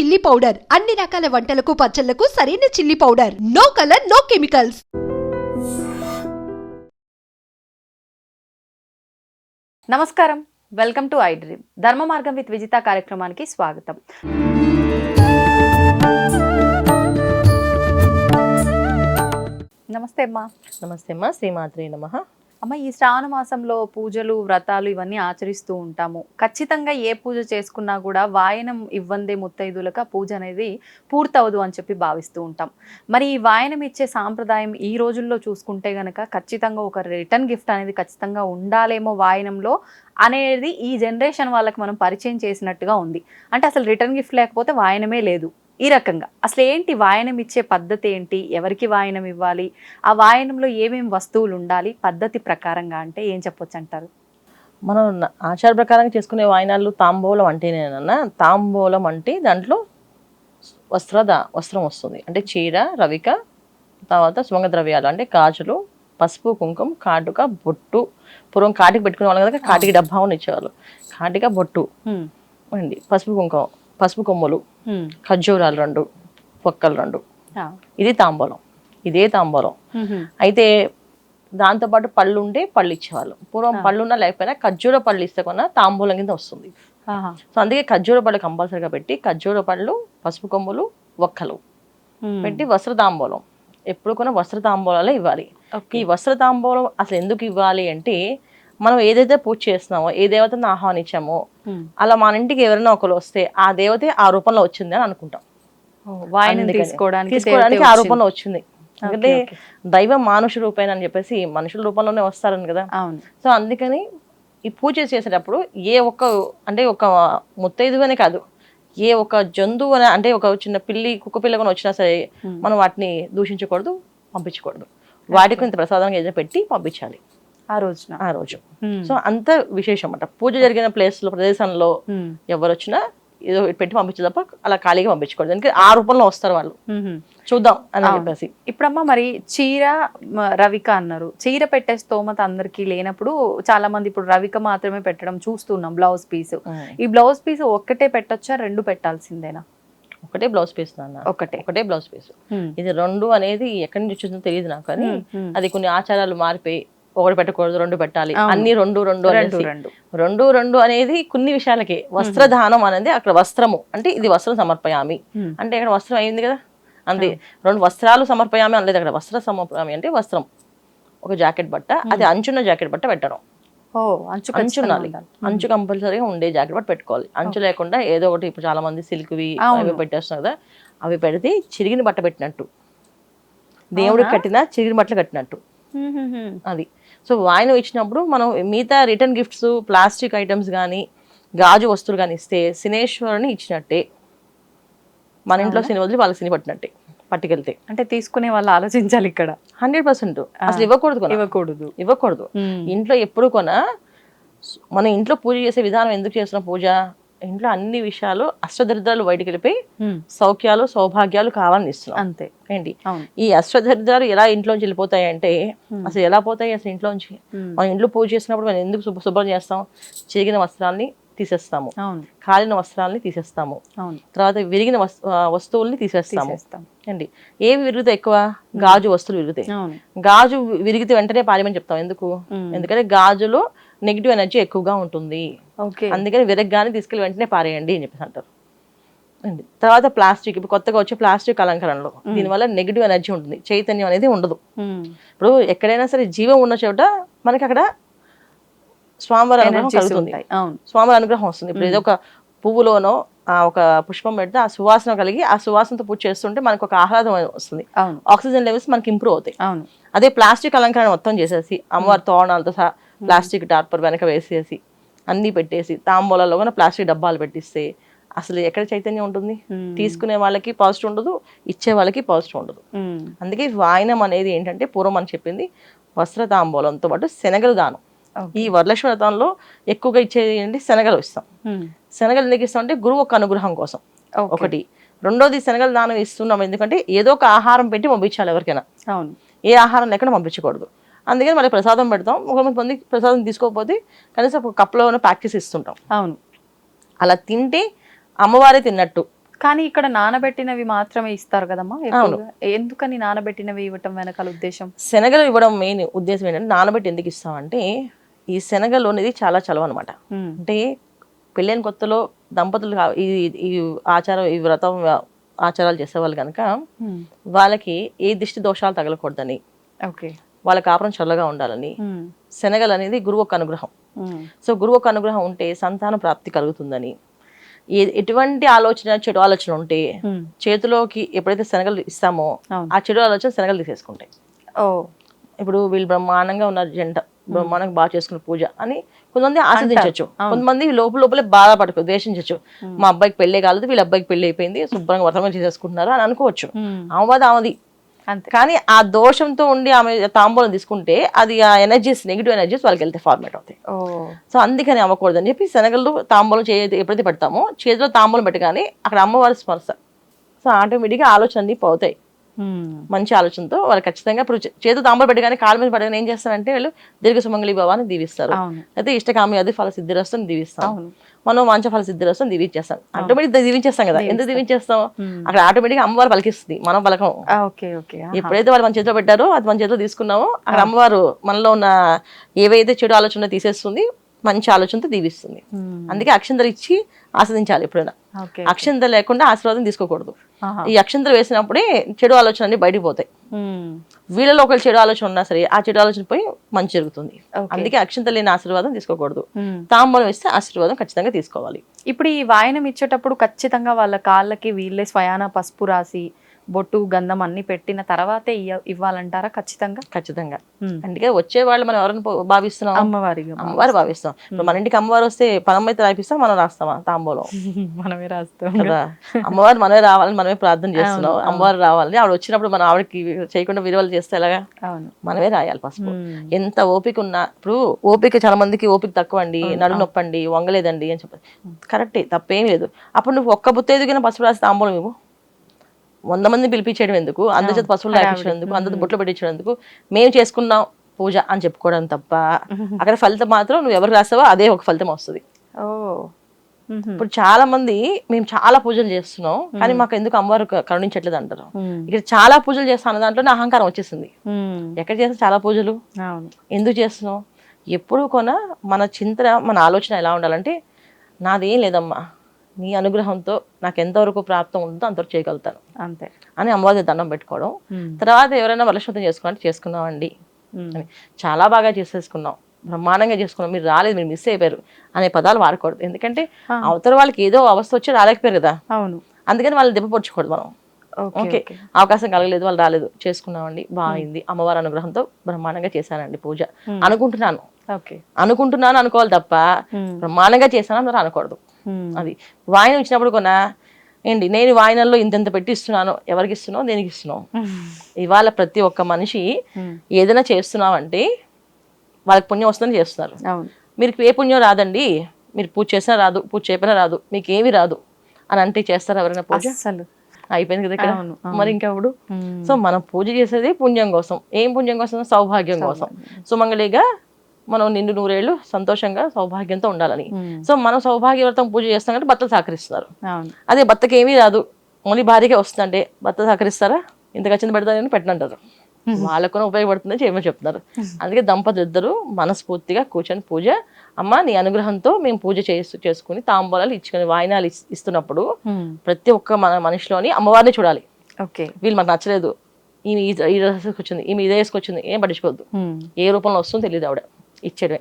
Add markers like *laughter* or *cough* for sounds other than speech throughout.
Chilli powder అన్ని రకాల వంటలకు పచ్చళ్ళకు సరైన chilli powder no colour no chemicals నమస్కారం. Welcome to I dream Dharma Margam with Vijitha కార్యక్రమానికి స్వాగతం. నమస్తే అమ్మా. నమస్తే అమ్మా. శ్రీమాత్రి నమ. అమ్మ ఈ శ్రావణ మాసంలో పూజలు వ్రతాలు ఇవన్నీ ఆచరిస్తూ ఉంటాము. ఖచ్చితంగా ఏ పూజ చేసుకున్నా కూడా వాయనం ఇవ్వందే ముత్తైదులకు ఆ పూజ అనేది పూర్తవదు అని చెప్పి భావిస్తూ ఉంటాం. మరి ఈ వాయనం ఇచ్చే సాంప్రదాయం ఈ రోజుల్లో చూసుకుంటే గనక ఖచ్చితంగా ఒక రిటర్న్ గిఫ్ట్ అనేది ఖచ్చితంగా ఉండాలేమో వాయనంలో అనేది ఈ జనరేషన్ వాళ్ళకి మనం పరిచయం చేసినట్టుగా ఉంది. అంటే అసలు రిటర్న్ గిఫ్ట్ లేకపోతే వాయనమే లేదు. ఈ రకంగా. అసలు ఏంటి వాయనం ఇచ్చే పద్ధతి ఏంటి? ఎవరికి వాయనం ఇవ్వాలి? ఆ వాయనంలో ఏమేమి వస్తువులు ఉండాలి? పద్ధతి ప్రకారంగా అంటే ఏం చెప్పొచ్చు అంటారు? మనం ఆచార ప్రకారంగా చేసుకునే వాయినాలు తాంబూలం అంటేనేనన్నా తాంబూలం అంటే దాంట్లో వస్త్ర దా- వస్త్రం వస్తుంది. అంటే చీర రవిక తర్వాత సుమంగ ద్రవ్యాలు అంటే గాజులు పసుపు కుంకుమ కాటుక బొట్టు. పూర్వం కాటికి పెట్టుకునే వాళ్ళు కదా కాటికి డబ్బా ఇచ్చేవాళ్ళు. కాటిక బొట్టు. అండి పసుపు కుంకుమ పసుపు కొమ్ములు. ఖర్జూరాలు రెండు పొక్కలు రెండు. ఇది తాంబూలం ఇదే తాంబూలం. అయితే దాంతోపాటు పళ్ళు ఉంటే పళ్ళు ఇచ్చేవాళ్ళు పూర్వం పళ్ళు ఉన్నా లేకపోయినా ఖర్జూర పళ్ళు ఇస్తే కొన్న తాంబూలం కింద వస్తుంది. సో అందుకే ఖర్జూర పళ్ళు కంపల్సరీగా పెట్టి ఖర్జూర పళ్ళు పసుపు కొమ్ములు ఒక్కలు. పెట్టి వస్త్ర తాంబూలం ఎప్పుడు కూడా వస్త్ర తాంబూలాలే ఇవ్వాలి. ఈ వస్త్ర తాంబూలం అసలు ఎందుకు ఇవ్వాలి అంటే మనం ఏదైతే పూజ చేస్తున్నామో ఏ దేవతను ఆహ్వానించామో. అలా మన ఇంటికి ఎవరైనా ఒకరు వస్తే ఆ దేవతే ఆ రూపంలో వచ్చింది అని అనుకుంటాం. తీసుకోవడానికి ఆ. రూపంలో వచ్చింది ఎందుకంటే. దైవం మానుష రూపేణ అని చెప్పేసి మనుషుల రూపంలోనే వస్తారని కదా సో అందుకని ఈ పూజ చేసేటప్పుడు ఏ ఒక్క అంటే ఒక ముత్తైదువనే కాదు ఏ ఒక జంతువు అనే- అంటే ఒక చిన్న పిల్లి కుక్క పిల్ల కూడా వచ్చినా సరే. మనం వాటిని దూషించకూడదు పంపించకూడదు వాటికి ఇంత ప్రసాదంగా ఏదైనా పెట్టి పంపించాలి ఆ రోజున. ఆ రోజు. సో అంత విశేషం అన్నమాట పూజ జరిగిన ప్లేస్లో ప్రదేశంలో హ్మ్. ఎవరు వచ్చినా ఏదో పెట్టి పంపించే తప్ప అలా ఖాళీగా పంపించకూడదు ఎందుకంటే ఆ రూపంలో వస్తారు వాళ్ళు. చూద్దాం అని. చెప్పేసి. ఇప్పుడమ్మా మరి చీర రవిక అన్నారు. చీర పెట్టే స్తోమత అందరికీ లేనప్పుడు చాలా మంది ఇప్పుడు రవిక మాత్రమే పెట్టడం చూస్తున్నాం బ్లౌజ్ పీస్. ఈ బ్లౌజ్ పీస్ ఒక్కటే పెట్టొచ్చా? రెండు పెట్టాల్సిందేనా? ఒకటే బ్లౌజ్ పీస్ నాన్న. ఒకటే. ఒకటే బ్లౌజ్ పీస్. ఇది రెండు అనేది ఎక్కడి నుంచి వచ్చిందో తెలియదు నాకు కానీ. అది కొన్ని ఆచారాలు మారిపోయి ఒకటి పెట్టకూడదు రెండు పెట్టాలి. అన్ని రెండు రెండు రెండు. రెండు. రెండు అనేది కొన్ని విషయాలకి. వస్త్రదానం అనేది అక్కడ వస్త్రము. అంటే ఇది వస్త్రం సమర్పయామి. అంటే ఇక్కడ వస్త్రం అయింది కదా? అంతే. రెండు వస్త్రాలు సమర్పయామి అనలేదు అక్కడ. వస్త్ర సమర్పయామి అంటే వస్త్రం. ఒక జాకెట్ బట్ట. అది అంచున్న జాకెట్ బట్ట పెట్టడం. ఓ అంచు అంచు ఉండాలి. అంచు కంపల్సరీగా ఉండే జాకెట్ బట్ట పెట్టుకోవాలి. అంచు లేకుండా ఏదో ఒకటి ఇప్పుడు చాలా మంది సిల్క్వి. అవి పెట్టేస్తున్నారు కదా? అవి పెడితే చిరిగిన బట్ట పెట్టినట్టు. దేవుడికి కట్టిన చిరిగిన బట్టలు కట్టినట్టు. అది. సో వాయినం ఇచ్చినప్పుడు మనం మిగతా రిటర్న్ గిఫ్ట్స్ ప్లాస్టిక్ ఐటమ్స్ కానీ గాజు వస్తువులు కానీ ఇస్తే శనేశ్వరుని ఇచ్చినట్టే. మన ఇంట్లో శని వదిలి వాళ్ళకి శని పట్టినట్టే పట్టుకెళ్తే. అంటే తీసుకునే వాళ్ళు ఆలోచించాలి ఇక్కడ. Hundred percent. అసలు ఇవ్వకూడదు ఇవ్వకూడదు. ఇవ్వకూడదు. ఇంట్లో ఎప్పుడు కొన మన ఇంట్లో పూజ చేసే విధానం ఎందుకు చేస్తున్న పూజ? ఇంట్లో అన్ని విషయాలు అష్టదరిద్రాలు బయటికి వెళ్ళిపోయి. సౌఖ్యాలు సౌభాగ్యాలు కావాలని ఇస్తున్నాం. అంతే. ఏంటి? ఈ అష్టదరిద్రాలు ఎలా ఇంట్లోంచి వెళ్ళిపోతాయి అంటే అసలు ఎలా పోతాయి అసలు ఇంట్లోంచి. మనం ఇంట్లో పూజ చేసినప్పుడు మనం ఎందుకు శుభ్ర శుభ్రం చేస్తాం? చిరిగిన వస్త్రాల్ని తీసేస్తాము. కాలిన వస్త్రాల్ని తీసేస్తాము. తర్వాత విరిగిన వస్తువుల్ని తీసేస్తాము. అండి ఏవి విరుగుతాయి ఎక్కువ? గాజు వస్తువులు విరుగుతాయి. గాజు విరిగితే వెంటనే పారేయమని చెప్తాం. ఎందుకు. ఎందుకంటే గాజులో నెగిటివ్ ఎనర్జీ ఎక్కువగా ఉంటుంది. ఓకే. అందుకని విరగ్గానే తీసుకెళ్ళి వెంటనే పారేయండి అని చెప్పేసి అంటారు. అండి. తర్వాత ప్లాస్టిక్ ఇప్పుడు కొత్తగా వచ్చే ప్లాస్టిక్ అలంకరణలో. దీనివల్ల నెగిటివ్ ఎనర్జీ ఉంటుంది. చైతన్యం అనేది ఉండదు. ఇప్పుడు ఎక్కడైనా సరే జీవం ఉన్న చోట మనకి అక్కడ స్వామివారి అనుగ్రహం కలుగుతుంది. స్వామివారి అనుగ్రహం వస్తుంది. ఇప్పుడు ఏదో ఒక పువ్వులోనో ఆ ఒక పుష్పం పెడితే ఆ సువాసన కలిగి ఆ సువాసనతో పూజ చేస్తుంటే మనకు ఒక ఆహ్లాదం వస్తుంది. ఆక్సిజన్ లెవెల్స్ మనకి ఇంప్రూవ్ అవుతాయి. అదే ప్లాస్టిక్ అలంకరణ మొత్తం చేసేసి అమ్మవారి తోరణాలతో సహా ప్లాస్టిక్ టార్పర్ వెనక వేసేసి అన్నీ పెట్టేసి తాంబూలాల్లో కూడా ప్లాస్టిక్ డబ్బాలు పెట్టిస్తే అసలు ఎక్కడ చైతన్యం ఉంటుంది. తీసుకునే వాళ్ళకి పాజిటివ్ ఉండదు ఇచ్చే వాళ్ళకి పాజిటివ్ ఉండదు. అందుకే వాయనం అనేది ఏంటంటే పూర్వం అని చెప్పింది వస్త్ర తాంబూలంతో పాటు శనగలు దానం. ఈ వరలక్ష్మి వ్రతంలో ఎక్కువగా ఇచ్చేది ఏంటి శనగలు ఇస్తాం. శనగలు ఎందుకు ఇస్తాం అంటే గురువు ఒక అనుగ్రహం కోసం. ఒకటి రెండోది శనగల దానం ఇస్తున్నాం ఎందుకంటే ఏదో ఒక ఆహారం పెట్టి పంపించాలి ఎవరికైనా ఏ ఆహారం లేకుండా పంపించకూడదు అందుకని మళ్ళీ ప్రసాదం పెడతాం. కొంతమంది ప్రసాదం తీసుకోకపోతే కనీసం ఒక కప్లో ఉన్న ప్యాక్ చేసి ఇస్తుంటాం. అవును. అలా తింటే అమ్మవారే తిన్నట్టు. కానీ ఇక్కడ నానబెట్టినవి మాత్రమే ఇస్తారు కదమ్మా. ఎందుకని నానబెట్టినవి ఇవ్వటం వెనకాల ఉద్దేశం? శనగలు ఇవ్వడం మెయిన్ ఉద్దేశం ఏంటంటే నానబెట్టి ఎందుకు ఇస్తామంటే ఈ శనగలు అనేది చాలా చలవ అనమాట అంటే పెళ్ళైన కొత్తలో దంపతులు ఈ ఈ ఆచారం ఈ వ్రతం ఆచారాలు చేసేవాళ్ళు కనుక వాళ్ళకి ఏ దిష్టి దోషాలు తగలకూడదని. ఓకే. వాళ్ళ కాపురం చల్లగా ఉండాలని. శనగలు అనేది గురువు ఒక అనుగ్రహం. సో గురువు ఒక అనుగ్రహం ఉంటే సంతాన ప్రాప్తి కలుగుతుందని. ఎటువంటి ఆలోచన చెడు ఆలోచన ఉంటే చేతిలోకి ఎప్పుడైతే శనగలు ఇస్తామో. ఆ చెడు ఆలోచన శనగలు తీసేసుకుంటాయి. ఓ. ఇప్పుడు వీళ్ళు బ్రహ్మాండంగా ఉన్నారు జంట. బ్రహ్మాండంగా బాగా చేసుకున్న పూజ అని కొంతమంది ఆస్వాదించవచ్చు కొంతమంది లోపల లోపలే బాధపడకు ద్వేషించవచ్చు మా అబ్బాయికి పెళ్ళే కాలేదు వీళ్ళ అబ్బాయికి పెళ్ళి అయిపోయింది శుభ్రంగా వ్రతమే చేసేసుకుంటున్నారు అని అనుకోవచ్చు. ఉమ్, ఆమెది ఆమెది. కానీ ఆ దోషంతో ఉండి ఆమె తాంబూలం తీసుకుంటే అది ఆ ఎనర్జీస్ నెగిటివ్ ఎనర్జీస్ వాళ్ళకి వెళ్తే ఫార్మేట్ అవుతాయి. సో అందుకని అవ్వకూడదు అని చెప్పి శనగలు తాంబూలం చే ఎప్పుడైతే పెడతామో చేతిలో తాంబూలం పెట్టగానే అక్కడ అమ్మవారి స్పర్శ. సో ఆటోమేటిక్గా ఆలోచన అన్ని పోతాయి మంచి ఆలోచనతో వాళ్ళు ఖచ్చితంగా ఇప్పుడు చే- చేతిలో తాంబూలం పెట్టగానే కాళ్ళ మీద పడగానే ఏం చేస్తారంటే వీళ్ళు దీర్ఘ సుమంగళి భవాన్ని దీవిస్తారు అయితే ఇష్టకామి అది ఫల సిద్ధిరస్తాం దీవిస్తాం అవును. మనం మంచ ఫల సిద్ధిరస్తాం దీవించేస్తాం ఆటోమేటిక్ దీవించేస్తాం కదా. ఎందుకు దీవించేస్తాం. అక్కడ ఆటోమేటిక్ అమ్మవారు పలికిస్తుంది. మనం పలకం. ఎప్పుడైతే వాళ్ళు మన చేతిలో పెట్టారో అది మన చేతిలో తీసుకున్నామో అక్కడ అమ్మవారు మనలో ఉన్న ఏవైతే చెడు ఆలోచన తీసేస్తుంది మంచి ఆలోచనతో దీవిస్తుంది. అందుకే అక్షంతలు ఇచ్చి ఆస్వాదించాలి ఎప్పుడైనా. ఓకే అక్షంతలు లేకుండా ఆశీర్వాదం తీసుకోకూడదు. ఈ అక్షంతలు వేసినప్పుడే చెడు ఆలోచన అన్ని బయటికి పోతాయి. వీళ్ళలో ఒకళ్ళు చెడు ఆలోచన ఉన్నా సరే ఆ చెడు ఆలోచన పోయి మంచి జరుగుతుంది. అందుకే అక్షంతలు లేని ఆశీర్వాదం తీసుకోకూడదు. తాంబూలం ఇస్తే ఆశీర్వాదం ఖచ్చితంగా తీసుకోవాలి ఇప్పుడు ఈ వాయనం ఇచ్చేటప్పుడు ఖచ్చితంగా వాళ్ళ కాళ్ళకి వీళ్ళే స్వయాన పసుపు రాసి బొట్టు గంధం అన్ని పెట్టిన తర్వాతే ఇవ్వాలంటారా ఖచ్చితంగా? ఖచ్చితంగా. అందుకే వచ్చే వాళ్ళు మనం ఎవరిని భావిస్తున్నాం? అమ్మవారిగా అమ్మవారు భావిస్తాం మన ఇంటికి అమ్మవారు వస్తే పనమ్మ అయితే రాయిపిస్తాం మనం రాస్తామా తాంబూలం? *laughs* మనమే రాస్తాం. కదా. అమ్మవారు మనమే రావాలని మనమే ప్రార్థన చేస్తున్నాం. అమ్మవారు రావాలని ఆవిడ వచ్చినప్పుడు మనం ఆవిడకి చేయకుండా విలువలు చేస్తే ఎలాగా? మనమే రాయాలి పసుపు ఉమ్. ఎంత ఓపిక ఉన్నా ఇప్పుడు ఓపిక చాలా మందికి ఓపిక తక్కువ అండి నడు నొప్పండి వంగలేదండి అని చెప్పి కరెక్టే తప్పేం లేదు. అప్పుడు నువ్వు ఒక్క బుత్త ఎదిగిన పసుపు రాసి తాంబూలం ఇవ్వు. వంద మంది పిలిపించేయడం ఎందుకు? అందరి చేత పసుపులు రాయించడం ఎందుకు? అందరి బొట్లు పెట్టించడం ఎందుకు? మేము చేసుకున్నాం పూజ అని చెప్పుకోవడం తప్ప *laughs* అక్కడ ఫలితం మాత్రం నువ్వు ఎవరు రాసావో అదే ఒక ఫలితం వస్తుంది. ఇప్పుడు చాలా మంది మేము చాలా పూజలు చేస్తున్నాం కానీ మాకు ఎందుకు అమ్మవారు కరుణించట్లేదు అంటారు. ఇక్కడ చాలా పూజలు చేస్తాను దాంట్లోనే అహంకారం వచ్చేసింది. ఎక్కడ చేస్తే చాలా పూజలు? ఎందుకు చేస్తున్నాం? ఎప్పుడు కొన మన చింతన మన ఆలోచన ఎలా ఉండాలంటే నాదేం లేదమ్మా. నీ అనుగ్రహంతో నాకు ఎంతవరకు ప్రాప్తం ఉందో అంతవరకు చేయగలుగుతాను. అంతే. అని అమ్మవారి దండం పెట్టుకోవడం. తర్వాత ఎవరైనా వరలక్ష్మతం చేసుకున్నట్టు చేసుకున్నామండి. అని చాలా బాగా చేసేసుకున్నాం. బ్రహ్మాండంగా చేసుకున్నాం. మీరు రాలేదు మీరు మిస్ అయిపోయారు అనే పదాలు వాడకూడదు. ఎందుకంటే అవతల వాళ్ళకి ఏదో అవస్థ వచ్చి రాలేకపోయారు కదా. అవును. అందుకని వాళ్ళని దెబ్బపరచకూడదు మనం. ఓకే. అవకాశం కలగలేదు వాళ్ళు రాలేదు. చేసుకున్నామండి. బాగుంది. అమ్మవారి అనుగ్రహంతో బ్రహ్మాండంగా చేశానండి పూజ. అనుకుంటున్నాను. అనుకుంటున్నాను అనుకోవాలి తప్ప. బ్రహ్మాండంగా చేశాను అందరూ అనకూడదు. అది. వాయినం ఇచ్చినప్పుడు కొన ఏంటి నేను వాయినంలో ఇంతెంత పెట్టి ఇస్తున్నాను ఎవరికి ఇస్తున్నావు? దేనికి ఇస్తున్నావు? ఇవాళ ప్రతి ఒక్క మనిషి. ఏదైనా చేస్తున్నామంటే వాళ్ళకి పుణ్యం వస్తుందని చేస్తున్నారు. మీరు ఏ పుణ్యం రాదండి. మీరు పూజ చేసినా రాదు పూజ చేయకపోయినా రాదు మీకు ఏమీ రాదు అని అంటే చేస్తారా ఎవరైనా పూజ? అయిపోయింది కదా ఇక్కడ. మరి ఇంకెప్పుడు. సో మనం పూజ చేసేది పుణ్యం కోసం. ఏం పుణ్యం కోసం? సౌభాగ్యం కోసం. సుమంగళిగా మనం నిండు నూరేళ్ళు సంతోషంగా సౌభాగ్యంతో ఉండాలని. సో మనం సౌభాగ్యవ్రతం పూజ చేస్తాం కాబట్టి భర్తలు సహకరిస్తున్నారు అదే భర్తకి ఏమీ రాదు. ఓన్లీ భార్యకే వస్తుందంటే భర్త సహకరిస్తారా? ఇంత ఖచ్చితంగా పెడతారని పెట్టనంటారు. వాళ్ళకు కూడా ఉపయోగపడుతుందని చేయమని చెప్తున్నారు. అందుకే దంపతులు ఇద్దరు మనస్ఫూర్తిగా కూర్చొని పూజ. అమ్మ నీ అనుగ్రహంతో మేము పూజ చేసు చేసుకుని తాంబూలాలు ఇచ్చుకొని వాయినాలు ఇస్- ఇస్తున్నప్పుడు. ప్రతి ఒక్క మన మనిషిలోని అమ్మవారిని చూడాలి. ఓకే. వీళ్ళు మాకు నచ్చలేదు. ఈమె ఈ డ్రెస్ వేసుకొచ్చింది ఈమె ఇదే వేసుకొచ్చింది ఏం పట్టించుకోవద్దు. ఏ రూపంలో వస్తుందో తెలియదు ఆవిడ. ఇచ్చేయడమే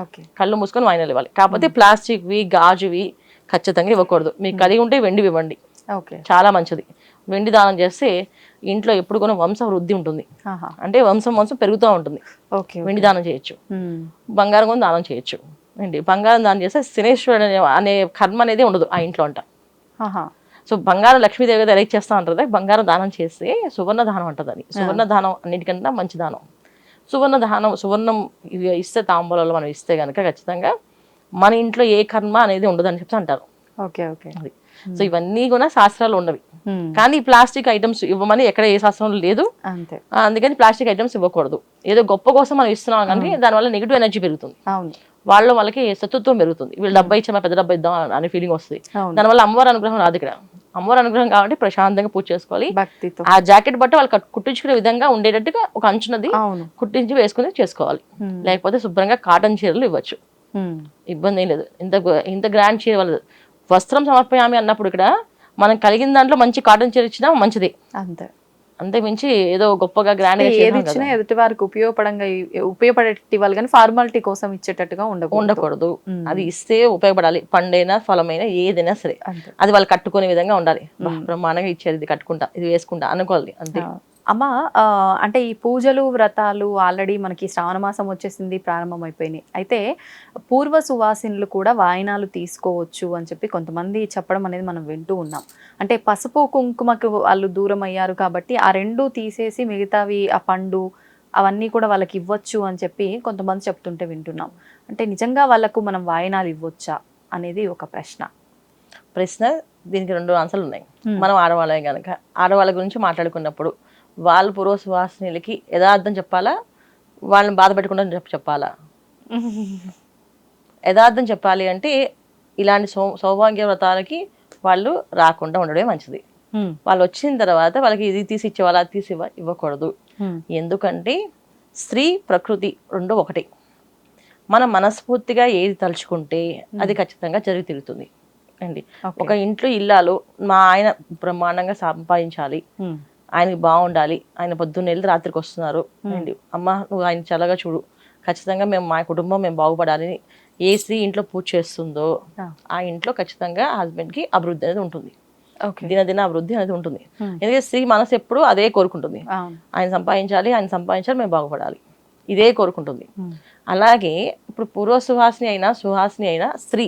ఓకే. కళ్ళు మూసుకొని వాయినాలు ఇవ్వాలి. కాకపోతే ప్లాస్టిక్వి గాజువి ఖచ్చితంగా ఇవ్వకూడదు. మీకు కలిగి ఉంటే వెండివి ఇవ్వండి. ఓకే. చాలా మంచిది. వెండి దానం చేస్తే ఇంట్లో ఎప్పుడు కూడా వంశ వృద్ధి ఉంటుంది. అంటే వంశం వంశం పెరుగుతూ ఉంటుంది. ఓకే వెండి దానం చేయొచ్చు. బంగారం కూడా దానం చేయొచ్చు. ఏంటి బంగారం దానం చేస్తే శనేశ్వరుడు అనే కర్మ అనేది ఉండదు ఆ ఇంట్లో అంట. సో బంగారం లక్ష్మీదేవి గారు ఎలా చేస్తా ఉంటుంది బంగారం దానం చేస్తే సువర్ణ దానం అంటది అది సువర్ణ దానం అన్నిటికన్నా మంచి దానం. సువర్ణ దానం సువర్ణం ఇస్తే తాంబూలాలు మనం ఇస్తే కనుక ఖచ్చితంగా మన ఇంట్లో ఏ కర్మ అనేది ఉండదని చెప్పి అంటారు. Okay okay. అది. సో ఇవన్నీ కూడా శాస్త్రాలు ఉన్నవి. ఉమ్. కానీ ప్లాస్టిక్ ఐటమ్స్ ఇవ్వమని ఎక్కడ ఏ శాస్త్రంలో లేదు. అంతే. అందుకని ప్లాస్టిక్ ఐటమ్స్ ఇవ్వకూడదు. ఏదో గొప్ప కోసం మనం ఇస్తున్నాం కానీ దానివల్ల నెగిటివ్ ఎనర్జీ పెరుగుతుంది. వాళ్ళ వాళ్ళకి శత్రుత్వం పెరుగుతుంది. వీళ్ళు డబ్బా ఇచ్చా పెద్ద డబ్బా ఇద్దాం అనే ఫీలింగ్ వస్తుంది. దానివల్ల అమ్మవారి అనుగ్రహం రాదు ఇక్కడ. అమ్మవారి అనుగ్రహం కాబట్టి ప్రశాంతంగా పూజ చేసుకోవాలి. భక్తితో. ఆ జాకెట్ బట్ట వాళ్ళు కట్- కుట్టించుకునే విధంగా ఉండేటట్టుగా ఒక అంచునది కుట్టించి వేసుకుని చేసుకోవాలి. లేకపోతే శుభ్రంగా కాటన్ చీరలు ఇవ్వచ్చు. ఇబ్బంది ఏం లేదు. ఇంత ఇంత గ్రాండ్ చీర వాళ్ళు వస్త్రం సమర్పయామి అన్నప్పుడు ఇక్కడ మనం కలిగిన దాంట్లో మంచి కాటన్ చీర ఇచ్చినా మంచిది. అంతే. అంతే మించి ఏదో గొప్పగా గ్రాండ్ ఏది ఇచ్చినా. ఎదుటి వారికి ఉపయోగపడంగా ఉపయోగపడేటి ఇవ్వాలి కానీ ఫార్మాలిటీ కోసం ఇచ్చేటట్టుగా ఉండకూడదు. ఉండకూడదు. అది ఇస్తే ఉపయోగపడాలి. పండైనా ఫలమైనా ఏదైనా సరే. అది వాళ్ళు కట్టుకునే విధంగా ఉండాలి. బ్రహ్మాండంగా ఇచ్చేది ఇది కట్టుకుంటా ఇది వేసుకుంటా అనుకోవాలి. అంతే. అమ్మ అంటే ఈ పూజలు వ్రతాలు ఆల్రెడీ మనకి శ్రావణ మాసం వచ్చేసింది ప్రారంభం అయిపోయినాయి అయితే పూర్వ సువాసినులు కూడా వాయినాలు తీసుకోవచ్చు అని చెప్పి కొంతమంది చెప్పడం అనేది మనం వింటూ ఉన్నాం. అంటే పసుపు కుంకుమకు వాళ్ళు దూరం అయ్యారు కాబట్టి ఆ రెండు తీసేసి మిగతావి ఆ పండు అవన్నీ కూడా వాళ్ళకి ఇవ్వచ్చు అని చెప్పి కొంతమంది చెప్తుంటే వింటున్నాం. అంటే నిజంగా వాళ్ళకు మనం వాయినాలు ఇవ్వచ్చా అనేది ఒక ప్రశ్న. ప్రశ్న దీనికి రెండు ఆన్సర్లు ఉన్నాయి. మనం ఆడవాళ్ళే కనుక ఆడవాళ్ళ గురించి మాట్లాడుకున్నప్పుడు వాళ్ళ పూర్వసువాసినులకి యథార్థం చెప్పాలా? వాళ్ళని బాధ పెట్టకుండా చెప్ప- చెప్పాలా? యథార్థం చెప్పాలి అంటే ఇలాంటి సౌ సౌభాగ్య వ్రతాలకి వాళ్ళు రాకుండా ఉండడమే మంచిది. వాళ్ళు వచ్చిన తర్వాత వాళ్ళకి ఇది తీసి ఇచ్చేవాళ్ళు అది తీసి ఇవ్వ ఇవ్వకూడదు. ఎందుకంటే స్త్రీ ప్రకృతి రెండు ఒకటి. మనం మనస్ఫూర్తిగా ఏది తలుచుకుంటే అది ఖచ్చితంగా జరిగి తిరుగుతుంది అండి. ఒక ఇంట్లో ఇల్లాలు మా ఆయన బ్రహ్మాండంగా సంపాదించాలి. ఆయనకి బాగుండాలి. ఆయన పొద్దున్న వెళ్ళి రాత్రికి వస్తున్నారు. అండి అమ్మ నువ్వు ఆయన చల్లగా చూడు. ఖచ్చితంగా మేము మా కుటుంబం మేము బాగుపడాలని ఏ స్త్రీ ఇంట్లో పూజ చేస్తుందో ఆ. ఇంట్లో ఖచ్చితంగా హస్బెండ్కి అభివృద్ధి అనేది ఉంటుంది. దినదిన అభివృద్ధి అనేది ఉంటుంది. ఎందుకంటే స్త్రీ మనసు ఎప్పుడు అదే కోరుకుంటుంది. ఆయన సంపాదించాలి ఆయన సంపాదించాలి మేము బాగుపడాలి. ఇదే కోరుకుంటుంది. అలాగే ఇప్పుడు పూర్వ సుహాసిని అయినా సుహాసిని అయినా స్త్రీ.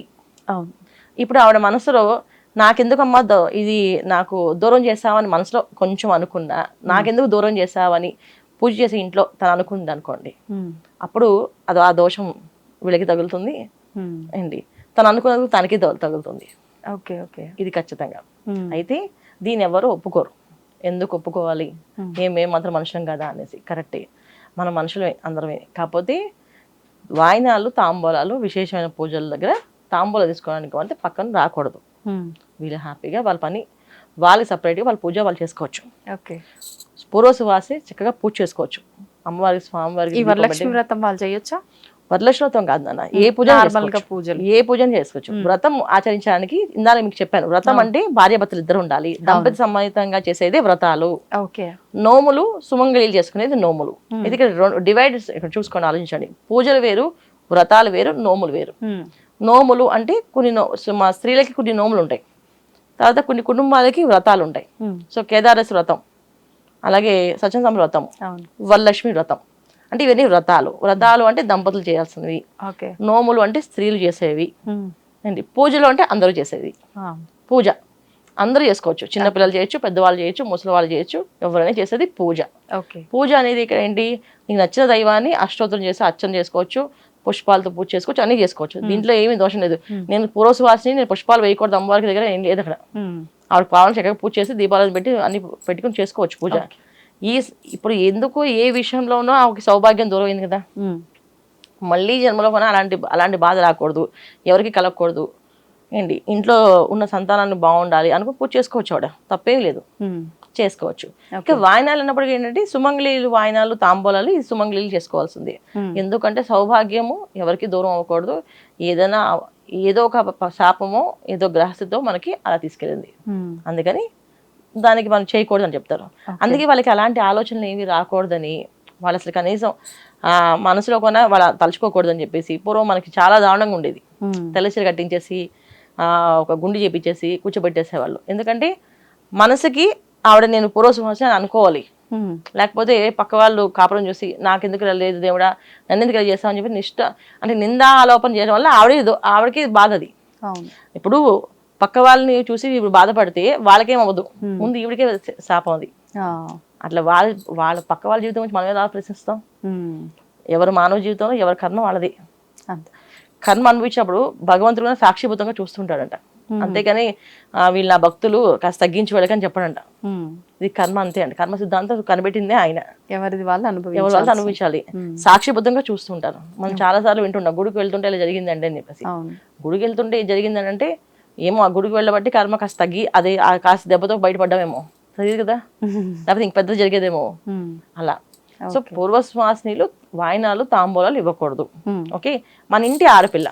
ఇప్పుడు ఆవిడ మనసులో నాకెందుకమ్మా ఇది నాకు దూరం చేసావని మనసులో కొంచెం అనుకున్నా. నాకెందుకు దూరం చేసావని పూజ చేసే ఇంట్లో తను అనుకుంది అనుకోండి. అప్పుడు అది ఆ దోషం వీళ్ళకి తగులుతుంది ఏంటి తను అనుకున్నందుకు తనకి తగు- తగులుతుంది. Okay okay. ఇది ఖచ్చితంగా. అయితే దీన్ని ఎవరు ఒప్పుకోరు. ఎందుకు ఒప్పుకోవాలి? మేము. మాత్రం మనుషులం కదా అనేసి. కరెక్టే. మన మనుషులమే అందరమే. కాకపోతే వాయినాలు తాంబూలాలు విశేషమైన పూజల దగ్గర తాంబూలం తీసుకోవడానికి అంటే పక్కన రాకూడదు. వీళ్ళు హ్యాపీగా వాళ్ళ పని వాళ్ళకి సపరేట్గా వాళ్ళ పూజ వాళ్ళు చేసుకోవచ్చు. ఓకే పూర్వసువాసి చక్కగా పూజ చేసుకోవచ్చు. అమ్మవారికి స్వామివారికి వరలక్ష్మి వ్రతం వాళ్ళు చేయొచ్చా? వరలక్ష్మి వ్రతం కాదు నాన్న ఏ పూజ నార్మల్గా పూజలు. ఏ పూజను చేసుకోవచ్చు. వ్రతం ఆచరించడానికి ఇందాక మీకు చెప్పాను వ్రతం అంటే భార్యాభర్తలు ఇద్దరు ఉండాలి. దంపతి సమేతంగా చేసేదే వ్రతాలు. ఓకే నోములు సుమంగళీలు చేసుకునేది నోములు. ఇది ఇక్కడ డివైడ్ ఇక్కడ చూసుకోండి ఆలోచించండి. పూజలు వేరు వ్రతాలు వేరు నోములు వేరు. నోములు అంటే కొన్ని నో మా స్త్రీలకి కొన్ని నోములు ఉంటాయి. తర్వాత కొన్ని కుటుంబాలకి వ్రతాలు ఉంటాయి సో కేదారస్ వ్రతం అలాగే సత్యసం వ్రతం వరలక్ష్మి వ్రతం. అంటే ఇవన్నీ వ్రతాలు. వ్రతాలు అంటే దంపతులు చేయాల్సినవి. నోములు అంటే స్త్రీలు చేసేవి. అండి పూజలు అంటే అందరూ చేసేది పూజ. అందరూ చేసుకోవచ్చు. చిన్నపిల్లలు చేయొచ్చు పెద్దవాళ్ళు చేయొచ్చు ముసలి వాళ్ళు చేయొచ్చు ఎవరైనా చేసేది పూజ. ఓకే. పూజ అనేది ఇక్కడ ఏంటి? నీకు నచ్చిన దైవాన్ని అష్టోత్తరం చేసి అర్చన చేసుకోవచ్చు. పుష్పాలతో పూజ చేసుకోవచ్చు అన్ని చేసుకోవచ్చు. దీంట్లో ఏమీ దోషం లేదు. నేను పూర్వసువాసిని నేను పుష్పాలు వేయకూడదు అమ్మవారికి దగ్గర ఏం లేదు అక్కడ. ఆవిడ కావాలని చక్కగా పూజ చేసి దీపాలను పెట్టి అన్ని పెట్టుకుని చేసుకోవచ్చు పూజ. ఈ ఇప్పుడు ఎందుకు ఏ విషయంలోనూ ఆమెకి సౌభాగ్యం దూరం అయింది కదా మళ్ళీ జన్మలో కూడా అలాంటి అలాంటి బాధ రాకూడదు. ఎవరికి కలగకూడదు. ఏంటి? ఇంట్లో ఉన్న సంతానాన్ని బాగుండాలి అనుకుని పూజ చేసుకోవచ్చు ఆవిడ. తప్పేం లేదు. చేసుకోవచ్చు. ఇంకా వాయినాలు అన్నప్పటికీ ఏంటంటే సుమంగళీలు వాయినాలు తాంబూలాలు ఈ సుమంగళీలు చేసుకోవాల్సింది. ఎందుకంటే సౌభాగ్యము ఎవరికి దూరం అవ్వకూడదు. ఏదైనా ఏదో ఒక శాపమో ఏదో గ్రహస్థితో మనకి అలా తీసుకెళ్ళింది. అందుకని దానికి మనం చేయకూడదు అని చెప్తారు అందుకే వాళ్ళకి అలాంటి ఆలోచనలు ఏవి రాకూడదని వాళ్ళు అసలు కనీసం ఆ మనసులో కొన వాళ్ళ తలుచుకోకూడదు అని చెప్పేసి పూర్వం మనకి చాలా దారుణంగా ఉండేది. తెల్లచీర కట్టించేసి ఆ, ఒక గుండు చేపించేసి కూర్చోబెట్టేసేవాళ్ళు. ఎందుకంటే మనసుకి ఆవిడ నేను పూర్వసుహాసి అని అనుకోవాలి. లేకపోతే పక్క వాళ్ళు కాపురం చూసి నాకెందుకు లేదు దేవుడా నన్ను ఎందుకు ఇలా చేస్తావు అని చెప్పి నిష్ట అంటే నిందా ఆలోపన చేయడం వల్ల ఆవిడ ఆవిడకి బాధ అది. ఇప్పుడు పక్క వాళ్ళని చూసి ఇప్పుడు బాధపడితే వాళ్ళకేం అవ్వదు. ముందు ఈవిడికే శాపం అది. అట్లా వాళ్ళ వాళ్ళ పక్క వాళ్ళ జీవితం గురించి మనం ఎలా ప్రశ్నిస్తాం? ఎవరు మానవ జీవితంలో ఎవరి కర్మ వాళ్ళది. కర్మ అనుభవించినప్పుడు భగవంతుడు సాక్షిభూతంగా చూస్తుంటాడంట. అంతేకాని వీళ్ళ నా భక్తులు కాస్త తగ్గించి వెళ్ళకని చెప్పడంట. ఇది కర్మ అంతే అండి కర్మ సిద్ధాంతం కనిపెట్టిందే ఆయన. ఎవరిది వాళ్ళు ఎవరి అనుభవించాలి వాళ్ళు అనుభవించాలి. సాక్షిబద్ధంగా చూస్తుంటారు. మనం చాలా సార్లు వింటున్నాం గుడికి వెళ్తుంటే ఇలా జరిగిందండి అని చెప్పేసి. గుడికి వెళ్తుంటే ఇది జరిగిందని అంటే ఏమో ఆ గుడికి వెళ్ళబట్టి కర్మ కాస్త తగ్గి అదే ఆ కాస్త దెబ్బతో బయటపడ్డామేమో. తెలియదు కదా? లేకపోతే ఇంక పెద్ద జరిగేదేమో. అలా. సో పూర్వశ్వాసినిలు వాయినాలు తాంబూలాలు ఇవ్వకూడదు. ఓకే? మన ఇంటి ఆడపిల్ల.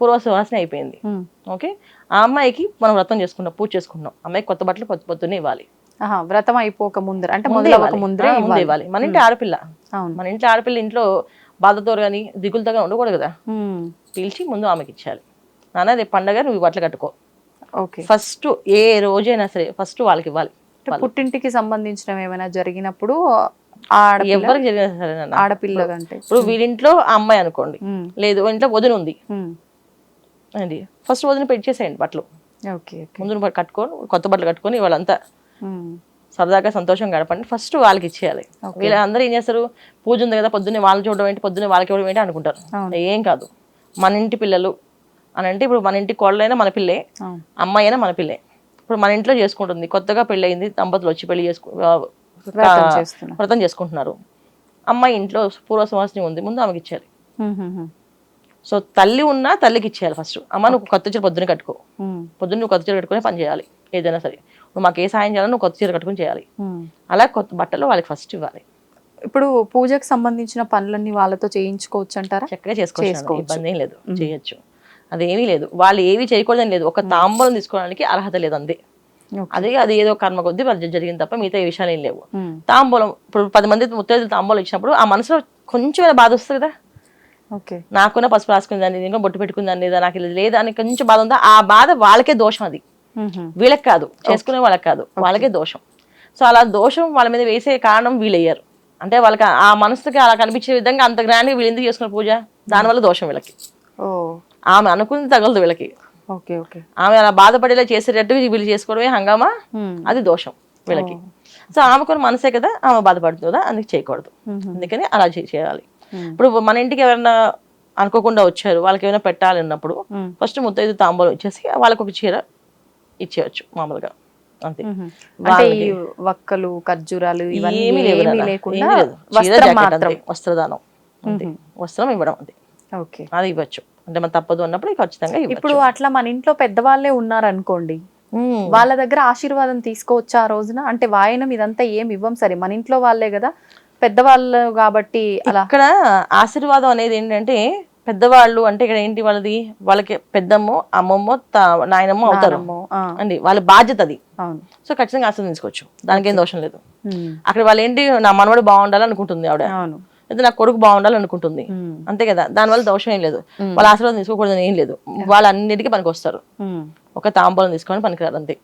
పూర్వశ్వాసిని అయిపోయింది. ఉమ్. ఓకే? ఆ అమ్మాయికి మనం వ్రతం చేసుకున్నాం పూజ చేసుకున్నాం. అమ్మాయికి కొత్త బట్టలు పొద్దు పొద్దున్నే ఇవ్వాలి. వ్రతం అయిపోక ముందర అంటే ముందే ఇవ్వాలి. ముందరే ఆ, ముందే ఇవ్వాలి. ఇవ్వాలి. మన ఇంటి ఆడపిల్ల. మన ఇంట్లో ఆడపిల్ల ఇంట్లో బాధతో కానీ దిగులతో కానీ ఉండకూడదు కదా. పిలిచి ముందు ఆమెకి ఇచ్చేయాలి నాన్న రేపు పండగ నువ్వు బట్టలు కట్టుకో. ఓకే. ఫస్ట్ ఏ రోజైనా సరే ఫస్ట్ వాళ్ళకి ఇవ్వాలి. అంటే పుట్టింటికి సంబంధించిన ఏమైనా జరిగినప్పుడు ఎవరికి జరిగినా సరే ఆడపిల్ల కంటే ఇప్పుడు వీడింట్లో అమ్మాయి అనుకోండి. లేదు ఇంట్లో వదిన ఉంది. అండి ఫస్ట్ వదిన పెట్టేసేయండి బట్టలు. ఓకే ముందు కట్టుకొని కొత్త బట్టలు కట్టుకొని వాళ్ళంతా సరదాగా సంతోషం గడపండి. ఫస్ట్ వాళ్ళకి ఇచ్చేయాలి. వీళ్ళందరూ ఏం చేస్తారు? పూజ ఉంది కదా పొద్దున్నే వాళ్ళు చూడడం ఏంటి? పొద్దున్నే వాళ్ళకి ఇవ్వడం ఏంటి అనుకుంటారు. ఏం కాదు. మన ఇంటి పిల్లలు అని అంటే ఇప్పుడు మన ఇంటి కోళ్ళైనా మన పిల్లే అమ్మాయి అయినా మన పిల్లే. ఇప్పుడు మన ఇంట్లో చేసుకుంటుంది. కొత్తగా పెళ్ళయింది దంపతులు వచ్చి పెళ్ళి చేసుకు వ్రతం చేసుకుంటున్నారు. అమ్మాయి ఇంట్లో పూర్వ సువాసిని ఉంది ముందు ఆమెకి ఇచ్చేయాలి. సో తల్లి ఉన్నా తల్లికి ఇచ్చేయాలి ఫస్ట్ అమ్మ నువ్వు కొత్త చీర పొద్దున కట్టుకో. పొద్దున్న నువ్వు కొత్త చీర కట్టుకుని పని చేయాలి ఏదైనా సరే. నువ్వు మాకు ఏ సాయం చేయాలో నువ్వు కొత్త చీర కట్టుకుని చేయాలి. ఉమ్. అలా కొత్త బట్టలు వాళ్ళకి ఫస్ట్ ఇవ్వాలి. ఇప్పుడు పూజకు సంబంధించిన పనులన్నీ వాళ్ళతో చేయించుకోవచ్చు అంటారా? చక్కగా చేసుకోవచ్చు. ఇబ్బంది ఏం లేదు. చేయొచ్చు. అదేమీ లేదు. వాళ్ళు ఏవి చేయకూడదని లేదు. ఒక తాంబూలం తీసుకోవడానికి అర్హత లేదు అంతే. అదే అది ఏదో కర్మ కొద్దీ వాళ్ళు జరిగింది తప్ప మిగతా ఏ విషయాలు ఏం లేవు. తాంబూలం ఇప్పుడు పది మంది ముత్తైదులు తాంబూలం ఇచ్చినప్పుడు ఆ మనసులో కొంచెం బాధ వస్తుంది కదా? నాకున్న పసుపు రాసుకుందాన్ని ఇంకా బొట్టు పెట్టుకుందాన్ని లేదా నాకు ఇది లేదా అని కొంచెం బాధ ఉందా? ఆ బాధ వాళ్ళకే దోషం అది. వీళ్ళకి కాదు. చేసుకునే వాళ్ళకి కాదు. వాళ్ళకే దోషం. సో అలా దోషం వాళ్ళ మీద వేసే కారణం వీళ్ళయ్యారు. అంటే వాళ్ళకి ఆ మనసుకి అలా కనిపించే విధంగా అంత గ్రాండ్గా వీళ్ళు ఎందుకు చేసుకున్న పూజ? దానివల్ల దోషం వీళ్ళకి. ఆమె అనుకుంది తగలదు వీళ్ళకి. Okay okay. ఆమె అలా బాధపడేలా చేసేటట్టు వీళ్ళు చేసుకోవడమే హంగామా? అది దోషం వీళ్ళకి. సో ఆమె కొన్ని మనసే కదా ఆమె బాధపడుతుంది? అందుకు చేయకూడదు. అందుకని అలా చేయాలి. ఇప్పుడు మన ఇంటికి ఎవరైనా అనుకోకుండా వచ్చారు వాళ్ళకి ఏమైనా పెట్టాలి అన్నప్పుడు. ఫస్ట్ ముత్తైదు తాంబూలం ఇచ్చేసి వాళ్ళకి ఒక చీర ఇచ్చేయచ్చు మామూలుగా. అంతే. ఈ వక్కలు ఖర్జూరాలు ఇవన్నీ ఏమీ ఏమీ. లేకుండా ఏమీ. వస్త్రదానం. వస్త్రం ఇవ్వడం అంతే. ఓకే. అది ఇవ్వచ్చు. అంటే మన తప్పదు అన్నప్పుడు ఖచ్చితంగా ఇప్పుడు అట్లా మన ఇంట్లో పెద్దవాళ్ళే ఉన్నారు అనుకోండి ఉమ్. వాళ్ళ దగ్గర ఆశీర్వాదం తీసుకోవచ్చా ఆ రోజున? అంటే వాయనం ఇదంతా ఏం ఇవ్వం సరే మన ఇంట్లో వాళ్ళే కదా. పెద్దవాళ్ళు కాబట్టి అలా. ఇక్కడ ఆశీర్వాదం అనేది ఏంటంటే పెద్దవాళ్ళు అంటే ఇక్కడ ఏంటి వాళ్ళది? వాళ్ళకి పెద్దమ్మో అమ్మమ్మో నాయనమ్మో అవుతారు. అండి వాళ్ళ బాధ్యత అది సో ఖచ్చితంగా ఆశీర్వదించుకోవచ్చు దానికి ఏం దోషం లేదు. అక్కడ వాళ్ళు ఏంటి నా మనవడు బాగుండాలి అనుకుంటుంది ఆవిడ. లేదా నా కొడుకు బాగుండాలి అనుకుంటుంది. అంతే కదా. దానివల్ల దోషం ఏం లేదు. వాళ్ళ ఆశీర్వాదం తీసుకోకూడదని ఏం లేదు. వాళ్ళు అన్నిటికీ పనికి వస్తారు. ఒక తాంబూలం తీసుకొని పనికిరారు అంతే.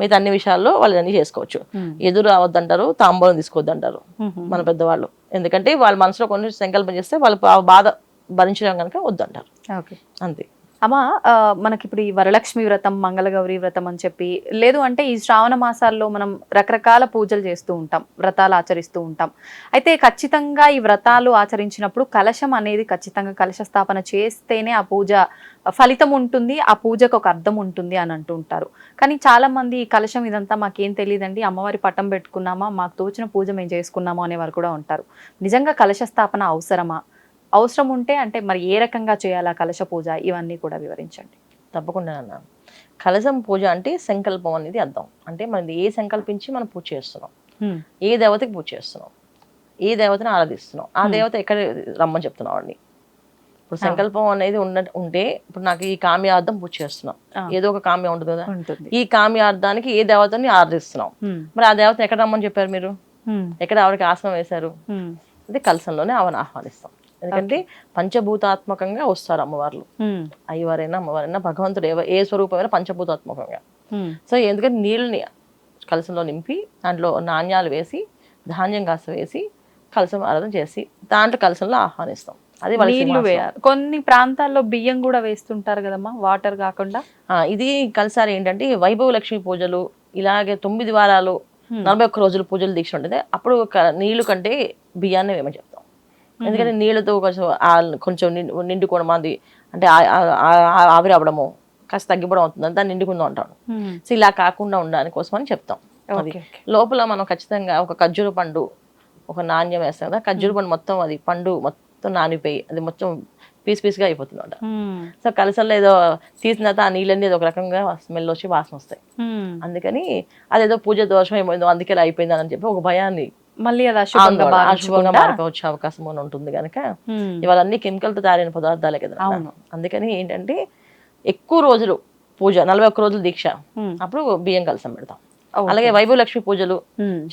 మిగతా అన్ని విషయాల్లో వాళ్ళు అన్ని చేసుకోవచ్చు. మ్మ్. ఎదురు రావద్దంటారు తాంబూలం తీసుకోవద్దంటారు మ్మ్. మన పెద్దవాళ్ళు. ఎందుకంటే వాళ్ళ మనసులో కొన్ని సంకల్పం చేస్తే వాళ్ళు బాధ భరించడం కనుక వద్దంటారు. ఓకే అంతే. అమ్మ ఆ, మనకి ఇప్పుడు ఈ వరలక్ష్మి వ్రతం మంగళగౌరి వ్రతం అని చెప్పి లేదు అంటే ఈ శ్రావణ మాసాల్లో మనం రకరకాల పూజలు చేస్తూ ఉంటాం వ్రతాలు ఆచరిస్తూ ఉంటాం. అయితే ఖచ్చితంగా ఈ వ్రతాలు ఆచరించినప్పుడు కలశం అనేది ఖచ్చితంగా కలశ స్థాపన చేస్తేనే ఆ పూజ ఫలితం ఉంటుంది ఆ పూజకు ఒక అర్థం ఉంటుంది అని అంటూ ఉంటారు. కానీ చాలా మంది ఈ కలశం ఇదంతా మాకేం తెలియదండి అమ్మవారి పట్టం పెట్టుకున్నామా మాకు తోచిన పూజ మేము చేసుకున్నామా అనేవారు కూడా ఉంటారు. నిజంగా కలశ స్థాపన అవసరమా? అవసరం ఉంటే అంటే మరి ఏ రకంగా చేయాలా కలశ పూజ ఇవన్నీ కూడా వివరించండి. తప్పకుండా అన్న. కలశం పూజ అంటే సంకల్పం అనేది అర్థం. అంటే మనం ఏ సంకల్పించి మనం పూజ చేస్తున్నాం. ఏ దేవతకి పూజ చేస్తున్నాం. ఏ దేవతని ఆరాధిస్తున్నాం. ఆ దేవత ఎక్కడ రమ్మని చెప్తున్నాం అండి? ఇప్పుడు సంకల్పం అనేది ఉన్న ఉంటే ఇప్పుడు నాకు ఈ కామ్యార్థం పూజ చేస్తున్నాం. ఏదో ఒక కామ్యం ఉంటుంది కదా? ఈ కామ్యార్థానికి ఏ దేవతని ఆరాధిస్తున్నాం? మరి ఆ దేవతని ఎక్కడ రమ్మని చెప్పారు మీరు? ఎక్కడ ఆవిడకి ఆసనం వేశారు? అది కలసంలోనే ఆవిడని ఆహ్వానిస్తాం. ఎందుకంటే పంచభూతాత్మకంగా వస్తారు అమ్మవార్లు. అయ్యవారైనా అమ్మవారైనా భగవంతుడు ఏ స్వరూపమైనా పంచభూతాత్మకంగా. సో ఎందుకంటే నీళ్ళని కలసంలో నింపి దాంట్లో నాణ్యాలు వేసి ధాన్యం కాస్త వేసి కలసం ఆరాధన చేసి దాంట్లో కలసంలో ఆహ్వానిస్తాం. అది నీళ్ళు. వేయాలి. కొన్ని ప్రాంతాల్లో బియ్యం కూడా వేస్తుంటారు కదమ్మా వాటర్ కాకుండా? ఇది కలిసారి ఏంటంటే వైభవ లక్ష్మి పూజలు ఇలాగే తొమ్మిది వారాలు నలభై ఒక్క రోజులు పూజలు దీక్ష ఉంటుంది. అప్పుడు ఒక నీళ్ళు కంటే బియ్యాన్ని వేయమని ఎందుకంటే నీళ్ళతో కొంచెం కొంచెం నిండు- నిండుకోవడం అది. అంటే ఆ- ఆ- ఆ- ఆవిరి అవ్వడము కాస్త తగ్గిపోవడం అవుతుంది దాన్ని నిండుకుందాం ఉమ్, సో ఇలా కాకుండా ఉండడానికి కోసం అని చెప్తాం. లోపల మనం ఖచ్చితంగా ఒక ఖర్జూర పండు ఒక నాణ్యం వేస్తాం కదా ఖర్జూర పండు మొత్తం అది పండు మొత్తం నానిపోయి అది మొత్తం పీస్ పీస్గా అయిపోతుంది అనమాట ఉమ్, సో కలసంలో ఏదో తీసిన తర్వాత ఆ నీళ్ళన్నీ ఏదో ఒక రకంగా స్మెల్ వచ్చి వాసన వస్తాయి. అందుకని అదేదో పూజ దోషం ఏమైందో అందుకే ఇలా అయిపోయింది అని చెప్పి ఒక భయాన్ని మళ్ళీ అది అశుభంగా మారిపోవచ్చు అవకాశం అని ఉంటుంది కనుక ఇవాళ అన్ని chemical తో తయారైన పదార్థాలే కదా. అందుకని ఏంటంటే ఎక్కువ రోజులు పూజ నలభై ఒక్క రోజులు దీక్ష అప్పుడు బియ్యం కలసం పెడతాం. అలాగే వైభవ లక్ష్మి పూజలు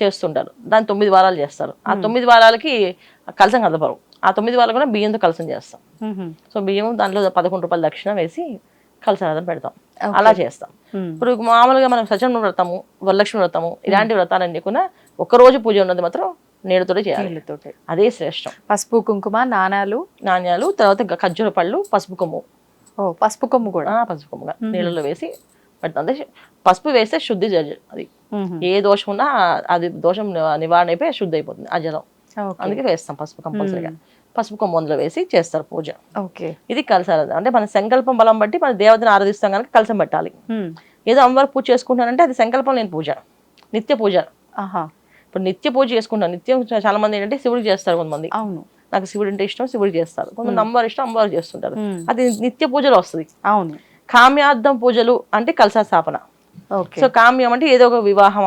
చేస్తుంటారు. దాని తొమ్మిది వారాలు చేస్తారు. ఆ తొమ్మిది వారాలకి కలసం కదపరు ఆ తొమ్మిది వారాలు కూడా బియ్యంతో కలసం చేస్తాం. సో బియ్యం దాంట్లో పదకొండు రూపాయల దక్షిణ వేసి కలసారాధన పెడతాం. అలా చేస్తాం. ఇప్పుడు మామూలుగా మనం సత్యనారాయణ వ్రతము వరలక్ష్మి వ్రతము ఇలాంటి వ్రతాలన్నీ కూడా ఒక రోజు పూజ ఉన్నది మాత్రం నీళ్ళతోటి చేయాలి. నీళ్ళతోటి. అదే శ్రేష్టం. పసుపు కుంకుమ నాణాలు. నాణ్యాలు తర్వాత ఖర్జూర పళ్ళు పసుపు కొమ్ము. ఓ పసుపు కొమ్ము కూడా. పసుపు కొమ్ముగా నీళ్ళలో వేసి పెడతాం. పసుపు వేస్తే శుద్ధి అది. ఏ దోషం ఉన్నా అది దోషం నివారణ అయిపోయి శుద్ధి అయిపోతుంది ఆ జలం. అందుకే వేస్తాం పసుపు కంపల్సరీగా. పసుపు కొమ్ము అందులో వేసి చేస్తారు పూజ. ఓకే. ఇది కలసారాధన అంటే మన సంకల్పం బలం బట్టి మన దేవతను ఆరాధిస్తాం కనుక కలసం పెట్టాలి. ఏదో అమ్మవారు పూజ చేసుకుంటానంటే అది సంకల్పం లేని పూజ. నిత్య పూజ. ఆహా. ఇప్పుడు నిత్య పూజ చేసుకుంటాం. నిత్యం చాలా మంది ఏంటంటే శివుడికి చేస్తారు కొంతమంది. అవును. నాకు శివుడు అంటే ఇష్టం శివుడు చేస్తారు. కొంతమంది అమ్మవారు ఇష్టం అమ్మవారు చేస్తుంటారు. అది నిత్య పూజలో వస్తుంది. అవును. కామ్యార్థం పూజలు అంటే కలసా స్థాపన. సో కామ్యం అంటే ఏదో ఒక వివాహం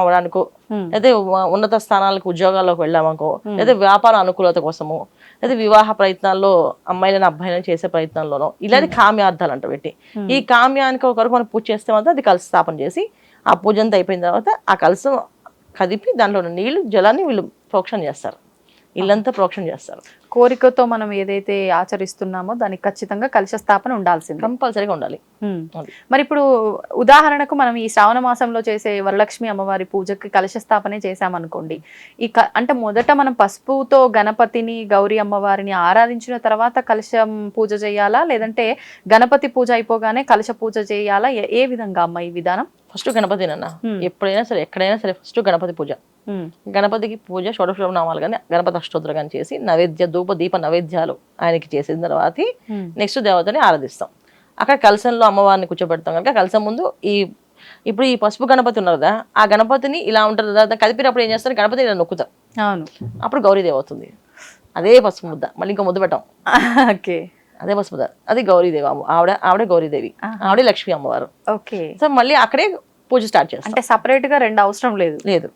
లేదా ఉ- ఉన్నత స్థానాలకు ఉద్యోగాల్లోకి వెళ్ళామనుకో లేదా వ్యాపార అనుకూలత కోసము లేదా వివాహ ప్రయత్నాల్లో అమ్మాయిలను అబ్బాయిలను చేసే ప్రయత్నాల్లోనో ఇలాంటి కామ్యార్థాలు అంట పెట్టి ఈ కామ్యానికి ఒకరికి మనం పూజ చేస్తే మాత్రం అది కలస స్థాపన చేసి ఆ పూజ అంతా అయిపోయిన తర్వాత ఆ కలసం కదిపి దాంట్లో ఉన్న నీళ్ళు జలాన్ని వీళ్ళు ప్రోక్షణ చేస్తారు. ఇల్లంతా ప్రోక్షణ చేస్తారు. కోరికతో మనం ఏదైతే ఆచరిస్తున్నామో దానికి ఖచ్చితంగా కలశ స్థాపన ఉండాల్సింది. కంపల్సరీగా ఉండాలి. మరి ఇప్పుడు ఉదాహరణకు మనం ఈ శ్రావణ మాసంలో చేసే వరలక్ష్మి అమ్మవారి పూజకి కలశ స్థాపనే చేశామనుకోండి ఈ అంటే మొదట మనం పసుపుతో గణపతిని గౌరీ అమ్మవారిని ఆరాధించిన తర్వాత కలశం పూజ చేయాలా? లేదంటే గణపతి పూజ అయిపోగానే కలశ పూజ చేయాలా? ఏ- విధంగా అమ్మ ఈ విధానం? ఫస్ట్ గణపతి నాన్న Hmm. ఎప్పుడైనా సరే ఎక్కడైనా సరే ఫస్ట్ గణపతి పూజ. గణపతికి పూజ షోడశోభనామాలు కానీ గణపతి అష్టోత్తర కానీ చేసి నైవేద్య ధూప దీప నైవేద్యాలు ఆయనకి చేసిన తర్వాత నెక్స్ట్ దేవతని ఆరాధిస్తాం. అక్కడ కలశంలో అమ్మవారిని కూర్చోబెడతాం కనుక కలశం ముందు ఈ ఇప్పుడు ఈ పసుపు గణపతి ఉన్నారు కదా ఆ గణపతిని ఇలా ఉంటుంది కదా కదిపినప్పుడు ఏం చేస్తారు? గణపతిని ఇలా నొక్కుతాం అవును. అప్పుడు గౌరీదేవి అవుతుంది. అదే పసుపు ముద్ద. మళ్ళీ ఇంకో ముద్ద పెట్టాం. ఓకే. అదే పసుపు ముద్ద. అది గౌరీదేవి అమ్మ ఆవిడ ఆవిడ గౌరీదేవి ఆవిడ లక్ష్మీ అమ్మవారు. ఓకే. సో మళ్ళీ అక్కడే పూజ స్టార్ట్ చేస్తాం. అంటే సపరేట్గా రెండు అవసరం లేదు. లేదు.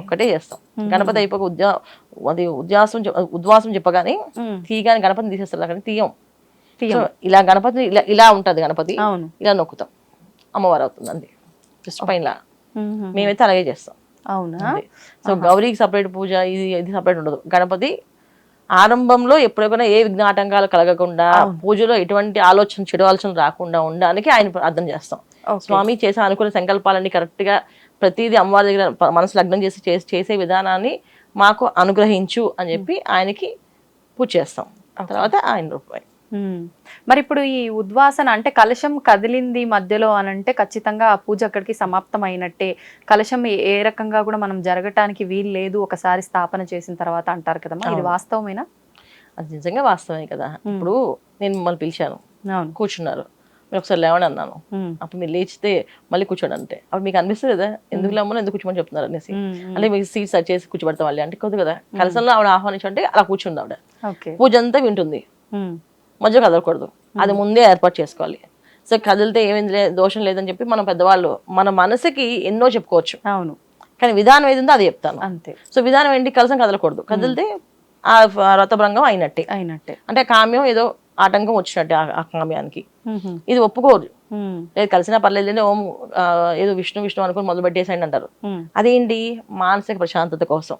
ఒకటే చేస్తాం. గణపతి అయిపోక ఉద్యా అది ఉద్యాసం ఉద్వాసం చెప్పగానే ఉమ్, తీయగానే గణపతిని తీసేస్తారు. అక్కడ తీయం. ఇలా గణపతి ఇలా ఇలా ఉంటది గణపతి. ఇలా నొక్కుతాం. అమ్మవారు అవుతుంది జస్ట్ పైన మేమైతే అలాగే చేస్తాం. అవునా. సో గౌరీకి సపరేట్ పూజ ఇది ఇది సపరేట్ ఉండదు. గణపతి ఆరంభంలో ఎప్పుడైనా ఏ విఘ్నాటంకాలు కలగకుండా పూజలో ఎటువంటి ఆలోచన చెడు ఆలోచన రాకుండా ఉండడానికి ఆయన ప్రార్థన చేస్తాం. స్వామి చేసే అనుకున్న సంకల్పాలన్నీ కరెక్ట్గా ప్రతిదీ అమ్మవారి దగ్గర మనసు లగ్నం చేసి చేసి- విధానాన్ని మాకు అనుగ్రహించు అని చెప్పి ఆయనకి పూజ చేస్తాం. తర్వాత ఆయన రూపాయి. మరి ఇప్పుడు ఈ ఉద్వాసన అంటే కలశం కదిలింది మధ్యలో అని అంటే ఖచ్చితంగా ఆ పూజ అక్కడికి సమాప్తం అయినట్టే కలశం ఏ- రకంగా కూడా మనం జరగటానికి వీలు లేదు ఒకసారి స్థాపన చేసిన తర్వాత అంటారు కదమ్మా ఇది వాస్తవమేనా? అది నిజంగా వాస్తవమే కదా. ఇప్పుడు నేను మిమ్మల్ని పిలిచాను. కూర్చున్నారు. మీరు ఒకసారి లేవని అన్నాను. అప్పుడు మీరు లేచితే మళ్ళీ కూర్చోండి అంటే అప్పుడు మీకు అనిపిస్తుంది కదా ఎందుకు లేమో ఎందుకు కూర్చోమని చెప్తున్నారు అనేసి. అంటే మీకు సీట్ సెట్ చేసి కూర్చోబెడతాం మళ్ళీ అంటే కొద్ది కదా కలసంలో ఆవిడ ఆహ్వానించంటే అలా కూర్చుంది ఆవిడ. పూజ అంతా వింటుంది. మధ్య కదలకూడదు. అది ముందే ఏర్పాటు చేసుకోవాలి. సో కదిలితే ఏమైంది లే దోషం లేదని చెప్పి మన పెద్దవాళ్ళు మన మనసుకి ఎన్నో చెప్పుకోవచ్చు. అవును. కానీ విధానం ఏది ఉందో అది చెప్తాను. అంతే. సో విధానం ఏంటి? కలసం కదలకూడదు. కదిలితే ఆ రథభంగం అయినట్టే. అయినట్టే. అంటే కామ్యం ఏదో ఆటంకం వచ్చినట్టే ఆ- కామ్యానికి. ఇది ఒప్పుకోరు. లేదు కలిసినా పర్లేదు లేని ఓం ఏదో విష్ణు విష్ణు అనుకుని మొదలు పెట్టేసేయండి అంటారు. అదేంటి? మానసిక ప్రశాంతత కోసం.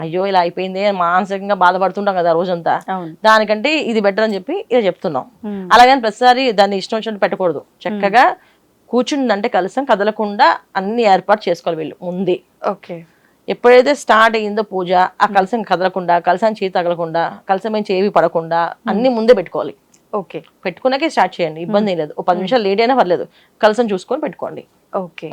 అయ్యో ఇలా అయిపోయింది అని మానసికంగా బాధపడుతుంటాం కదా రోజంతా. దానికంటే ఇది బెటర్ అని చెప్పి ఇలా చెప్తున్నాం. అలాగని ప్రతిసారి దాన్ని ఇష్టం వచ్చినట్టు పెట్టకూడదు. చక్కగా కూర్చుందంటే కలసం కదలకుండా అన్ని ఏర్పాటు చేసుకోవాలి వీళ్ళు ముందే. ఓకే. ఎప్పుడైతే స్టార్ట్ అయ్యిందో పూజ ఆ కలసం కదలకుండా కలసం చేతి తగలకుండా కలసం నుంచి ఏవి పడకుండా అన్ని ముందే పెట్టుకోవాలి. ఓకే. పెట్టుకున్నాకే స్టార్ట్ చేయండి ఇబ్బంది ఏం లేదు. ఒక పది నిమిషాలు లేట్ అయినా పర్లేదు. కలసం చూసుకొని పెట్టుకోండి. ఓకే.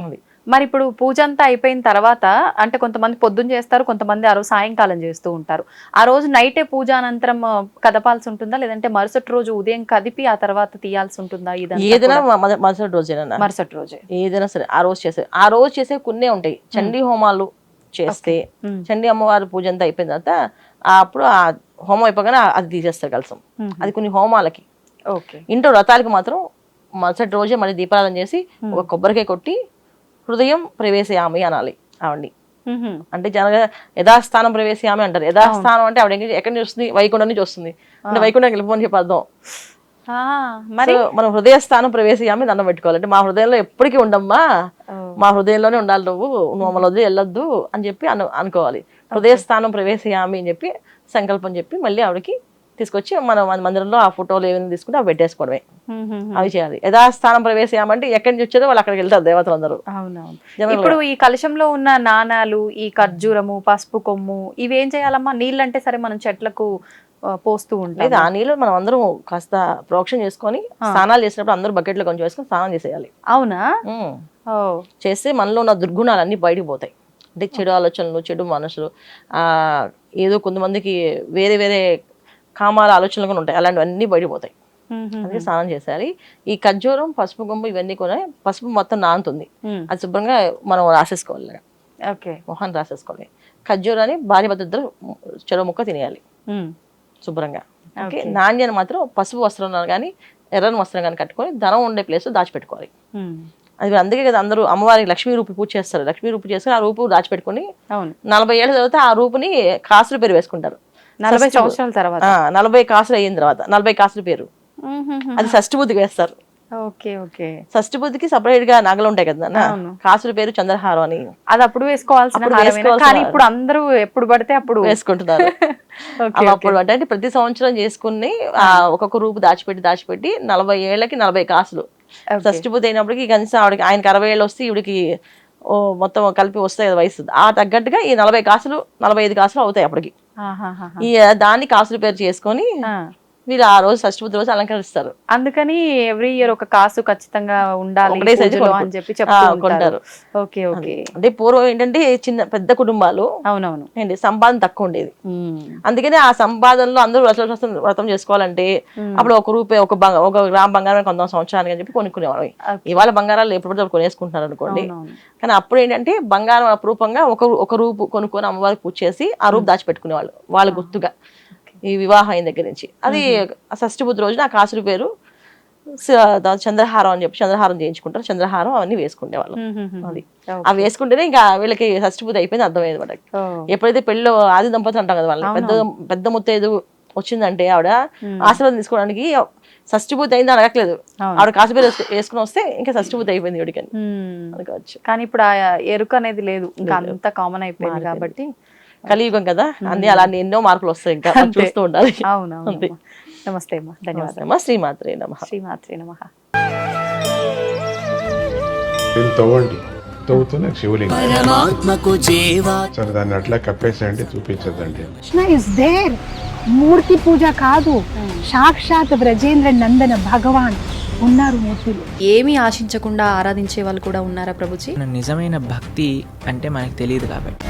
మరి ఇప్పుడు పూజ అంతా అయిపోయిన తర్వాత అంటే కొంతమంది పొద్దున్న చేస్తారు కొంతమంది ఆ రోజు సాయంకాలం చేస్తూ ఉంటారు. ఆ రోజు నైటే పూజ అనంతరం కదపాల్సి ఉంటుందా? లేదంటే మరుసటి రోజు ఉదయం కదిపి ఆ తర్వాత తీయాల్సి ఉంటుందా ఏదైనా మరుసటి రోజేనా? మరుసటి రోజే. ఏదైనా సరే ఆ రోజు చేసే ఆ రోజు చేసే కొన్నే ఉంటాయి. చండీ హోమాలు చేస్తే. చండీ అమ్మవారి పూజ అంతా అయిపోయిన తర్వాత అప్పుడు ఆ హోమం అయిపోగానే అది తీసేస్తారు కలసం. అది కొన్ని హోమాలకి. ఓకే. ఇంట్లో వ్రతాలకి మాత్రం మరుసటి రోజే మళ్ళీ దీపారాధన చేసి ఒక కొబ్బరికాయ కొట్టి హృదయం ప్రవేశయామి అనాలి ఆవిడ్ని. మ్మ్. అంటే జనగా యథాస్థానం ప్రవేశయామి అంటారు. యథాస్థానం అంటే ఆవిడ ఎక్కడ- వస్తుంది? వైకుంఠం నుంచి వస్తుంది. అంటే వైకుంఠం వెళ్ళిపోని చెప్పి అర్థం. మరి? మనం హృదయ స్థానం ప్రవేశయామి దండం పెట్టుకోవాలి అంటే మా హృదయంలో ఎప్పటికీ ఉండమ్మా. మా హృదయంలోనే ఉండాలి నువ్వు. నువ్వు మమ్మల్ని వదిలి వెళ్ళొద్దు అని చెప్పి అను అనుకోవాలి. హృదయ స్థానం ప్రవేశయామి అని చెప్పి సంకల్పం చెప్పి మళ్ళీ ఆవిడకి తీసుకొచ్చి మనం మన మందిరంలో ఆ ఫోటోలు ఏమైనా తీసుకుంటే అవి పెట్టేసుకోవడమే. అవి చేయాలి. యథాస్థానం ప్రవేశయామంటే ఎక్కడి నుంచి వచ్చారో వాళ్ళు అక్కడికి వెళ్తారు అవునవును. జనరల్ ఇప్పుడు ఈ కలశంలో ఉన్న నాణాలు ఈ ఖర్జూరము పసుపు కొమ్ము ఇవేం చేయాలమ్మా? నీళ్ళంటే సరే మనం చెట్లకు పోస్తూ ఉంటాం. లేదు ఆ నీళ్ళు మనం అందరం కాస్త ప్రోక్షణ చేసుకొని స్నానాలు చేసినప్పుడు అందరూ బకెట్లో కొంచెం వేసుకొని స్నానం చేసేయాలి. అవునా? చేస్తే మనలో ఉన్న దుర్గుణాలన్నీ బయటికి పోతాయి. అంటే చెడు ఆలోచనలు చెడు మనసులు ఆ ఏదో కొంతమందికి వేరే వేరే కామాల ఆలోచనలు కూడా ఉంటాయి. అలాంటివన్నీ బయటికి పోతాయి మ్మ్, మ్మ్. అందుకే స్నానం చేసేయాలి. ఈ ఖర్జూరం పసుపు గుంపు ఇవన్నీ కూడా పసుపు మొత్తం నానుతుంది. అది శుభ్రంగా మనం రాసేసుకోవాలి. ఓకే. మొహాన్ని రాసేసుకోవాలి. ఖర్జూరాన్ని భార్య భద్రతలు చెరువు ముక్క తినేయాలి. శుభ్రంగా. ఓకే? నాణ్యాన్ని మాత్రం పసుపు వస్త్రం కానీ ఎర్రని వస్త్రం కానీ కట్టుకొని ధనం ఉండే ప్లేస్ దాచిపెట్టుకోవాలి. అది అందుకే కదా అందరూ అమ్మవారికి లక్ష్మీ రూపు పూజ చేస్తారు. లక్ష్మీ రూపు చేసుకుని ఆ రూపు దాచిపెట్టుకొని నలభై ఏళ్ళ తర్వాత ఆ రూపుని కాసులు పేరు వేసుకుంటారు. నలభై సంవత్సరాల తర్వాత. నలభై కాసులు అయిన తర్వాత. నలభై కాసుల పేరు. అది షష్ఠి బుద్ధికి వేస్తారు. Okay okay. షష్ఠి బుద్ధికి సపరేట్గా నగలు ఉంటాయి కదా. కాసుల పేరు చంద్రహారం అని. అది అప్పుడు వేసుకోవాల్సిన కానీ ఇప్పుడు అందరూ ఎప్పుడు పడితే అప్పుడు వేసుకుంటున్నారు. *laughs* అప్పుడు అంటే ప్రతి సంవత్సరం చేసుకుని ఒక్కొక్క రూపు దాచిపెట్టి దాచిపెట్టి నలభై ఏళ్ళకి నలభై కాసులు. షష్ఠి బుద్ధి అయినప్పటికి కనీసం ఆవిడకి ఆయనకి అరవై ఏళ్ళు వస్తే ఈవిడికి ఓ మొత్తం కలిపి వస్తాయి వయసు ఆ తగ్గట్టుగా ఈ నలభై కాసులు నలభై ఐదు కాసులు అవుతాయి అప్పటికి. ఈ దాన్ని కాసుల పేరు చేసుకొని. వీళ్ళు ఆ రోజు బుద్ధి రోజు అలంకరిస్తారు. అందుకని ఎవ్రీ ఇయర్ ఒక కాసు ఖచ్చితంగా ఉండాలి అని చెప్పి కొంటారు. Okay okay. అంటే పూర్వం ఏంటంటే చిన్న పెద్ద కుటుంబాలు అవునవును. ఏంటి సంపాదన తక్కువ ఉండేది. అందుకనే ఆ సంపాదనలో అందరూ వ్రతం వ్రతం- చేసుకోవాలంటే అప్పుడు ఒక రూపాయి ఒక ఒక గ్రామ్ బంగారం కొందాం సంవత్సరానికి అని చెప్పి కొనుక్కునేవాళ్ళం. ఇవాళ బంగారాలు ఎప్పుడు కొనేసుకుంటున్నారు అనుకోండి. కానీ అప్పుడు ఏంటంటే బంగారం అపురూపంగా ఒక ఒక రూపు కొనుక్కొని అమ్మవారికి పూజ చేసి ఆ రూపు దాచిపెట్టుకునేవాళ్ళు వాళ్ళ గుర్తుగా. ఈ వివాహం అయిన దగ్గర నుంచి. అది షష్ఠి బుద్ధి రోజున ఆ కాసుల పేరు చంద్రహారం అని చెప్పి చంద్రహారం చేయించుకుంటారు. చంద్రహారం అవన్నీ మ్మ్, మ్మ్. అది. అవి వేసుకుంటేనే ఇంకా వీళ్ళకి షష్ఠి బుద్ధి అయిపోయింది అర్థమైంది ఓ. ఎప్పుడైతే పెళ్ళిలో ఆది దంపతులు అంటాం కదా వాళ్ళని పెద్ద పెద్ద ముత్తైదు వచ్చిందంటే ఆవిడ ఆశీర్వాదం తీసుకోవడానికి బుద్ధి అయింది అడగట్లేదు. ఆవిడ కాసు పేరు వేసుకు- వేసుకుని వస్తే ఇంకా బుద్ధి అయిపోయింది ఇవిడికని మ్మ్. అనుకోవచ్చు. కానీ ఇప్పుడు ఆ ఎరుక అనేది లేదు. ఇంకా అంత కామన్ అయిపోయింది కాబట్టి కలియుగం కదా? అన్ని అలాంటి ఎన్నో మార్పులు వస్తాయి ఇంకా. చూస్తూ ఉండాలి. అవునవును. నమస్తే అమ్మా. ధన్యవాదాలు. శ్రీమాత్రే నమ. శ్రీమాత్రి నమ. దీన్ని తవ్వండి. తవ్వుతూనే శివలింగం. పరమాత్మకు జీవా. సరే దాన్ని అట్లా కప్పేసేయండి చూపించదండి కృష్ణ ఇస్ దేర్ మూర్తి పూజ కాదు. సాక్షాత్ బ్రజేంద్ర నందన భగవాన్ ఉన్నారు మూర్తిలో. ఏమీ ఆశించకుండా ఆరాధించే వాళ్ళు కూడా ఉన్నారా ప్రభుజీ? నిజమైన భక్తి అంటే మనకు తెలియదు కాబట్టి.